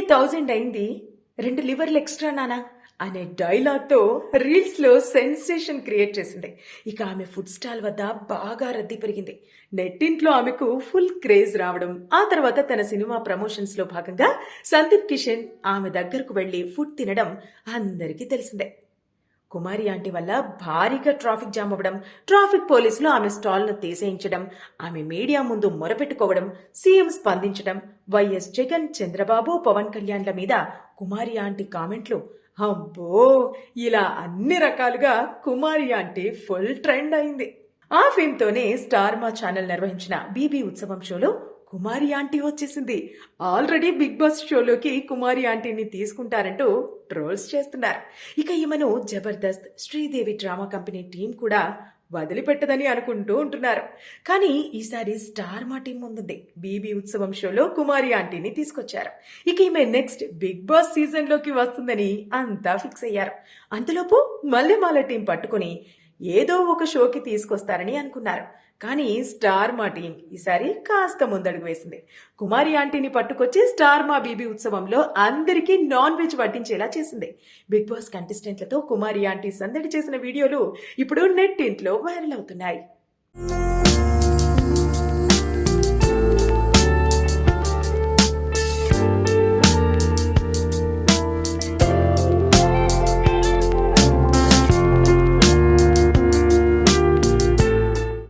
Thousand అయింది. రెండు లివర్లు extra నానా అనే డైలాగ్తో రీల్స్లో సెన్సేషన్ క్రియేట్ చేసింది. ఇక ఆమె ఫుడ్ స్టాల్ వద్ద బాగా రద్దీ పెరిగింది. నెట్టింట్లో ఆమెకు ఫుల్ క్రేజ్ రావడం. ఆ తర్వాత తన సినిమా ప్రమోషన్స్లో భాగంగా సందీప్ కిషన్ ఆమె దగ్గరకు వెళ్ళి ఫుడ్ తినడం అందరికీ తెలిసిందే. కుమారి ఆంటీ వల్ల భారీగా ట్రాఫిక్ జామ్ అవ్వడం ట్రాఫిక్ పోలీసులు ఆమె స్టాల్ను తీసేయించడం ఆమె మీడియా ముందు మొరపెట్టుకోవడం సీఎం స్పందించడం వైఎస్ జగన్ చంద్రబాబు పవన్ కళ్యాణ్ల మీద కుమారి ఆంటీ కామెంట్లు. అబ్బో! ఇలా అన్ని రకాలుగా కుమారి ఆంటీ ఫుల్ ట్రెండ్ అయింది. ఆ ఫేమ్తోనే స్టార్ మా ఛానల్ నిర్వహించిన బీబీ ఉత్సవం షోలో కుమారి ఆంటీ వచ్చేసింది. ఆల్రెడీ బిగ్ బాస్ షోలోకి కుమారి ఆంటీని తీసుకుంటారంటూ ట్రోల్స్ చేస్తున్నారు. ఇక ఈమెను Jabardasth Sridevi drama company team కూడా వదిలిపెట్టదని అనుకుంటూ ఉంటున్నారు. కానీ ఈసారి స్టార్ మా టీం ముందుంది. బీబీ ఉత్సవం షోలో కుమారి ఆంటీని తీసుకొచ్చారు. ఇక ఈమె నెక్స్ట్ బిగ్ బాస్ సీజన్లోకి వస్తుందని అంతా ఫిక్స్ అయ్యారు. అంతలోపు మల్లెమాల టీం పట్టుకుని ఏదో ఒక షోకి తీసుకొస్తారని అనుకున్నారు. కానీ స్టార్ మా టీం ఈసారి కాస్త ముందడుగు వేసింది. కుమారి ఆంటీని పట్టుకొచ్చి స్టార్ మా బీబీ ఉత్సవంలో అందరికీ నాన్ వెజ్ వడ్డించేలా చేసింది. బిగ్ బాస్ కంటెస్టెంట్లతో కుమారి ఆంటీ సందడి చేసిన వీడియోలు ఇప్పుడు నెట్ ఇంట్లో వైరల్ అవుతున్నాయి.